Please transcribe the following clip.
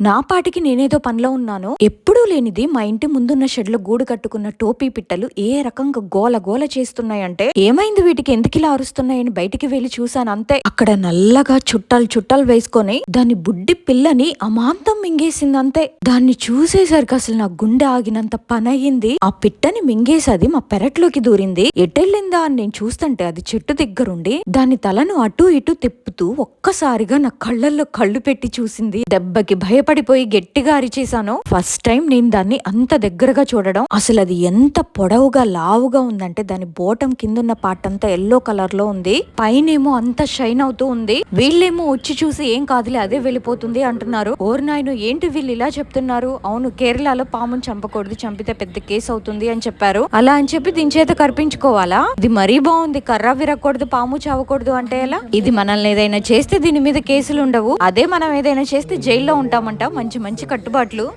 నా పాటికి నేనేదో పనిలో ఉన్నాను ఎప్పుడూ లేనిది మా ఇంటి ముందున్న షెడ్లో గూడు కట్టుకున్న టోపీ పిట్టలు ఏ రకంగా గోల గోల చేస్తున్నాయంటే ఏమైంది వీటికి? ఎందుకిలా అరుస్తున్నాయని బయటికి వెళ్ళి చూశాను అంతే. అక్కడ నల్లగా చుట్టాలు చుట్టాలు వేసుకొని దాని బుడ్డి పిల్లని అమాంతం మింగేసింది అంతే. దాన్ని చూసేసరికి అసలు నా గుండె ఆగినంత పని అయ్యింది ఆ పిట్టని మింగేసది మా పెరట్లోకి దూరింది. ఎటెళ్ళిందా అని నేను చూస్తుంటే అది చెట్టు దగ్గరుండి దాని తలను అటు ఇటు తిప్పుతూ ఒక్కసారిగా నా కళ్ళల్లో కళ్ళు పెట్టి చూసింది. దెబ్బకి భయపడిపోయి గట్టిగా అరిచేశాను ఫస్ట్ టైం నేను దాన్ని అంత దగ్గరగా చూడడం అసలు అది ఎంత పొడవుగా లావుగా ఉందంటే దాని బోటం కిందున్న పార్ట్ అంతా ఎల్లో కలర్లో ఉంది. పైనేమో అంత షైన్ అవుతూ ఉంది. వీళ్ళేమో వచ్చి చూసి ఏం కాదులే అదే వెళ్ళిపోతుంది అంటున్నారు. ఓర్నాయను ఏంటి వీళ్ళు ఇలా చెప్తున్నారు? అవును కేరళలో పామును చంపకూడదు చంపితే పెద్ద కేసు అవుతుంది అని చెప్పారు. అలా అని చెప్పి దీని చేత కర్పించుకోవాలా? ఇది మరీ బాగుంది. కర్ర విరగకూడదు పాము చావకూడదు అంటే ఎలా? ఇది మనల్ని ఏదైనా చేస్తే దీని మీద కేసులు ఉండవు. అదే మనం ఏదైనా చేస్తే జైల్లో ఉంటామంట మంచి మంచి కట్టుబాట్లు.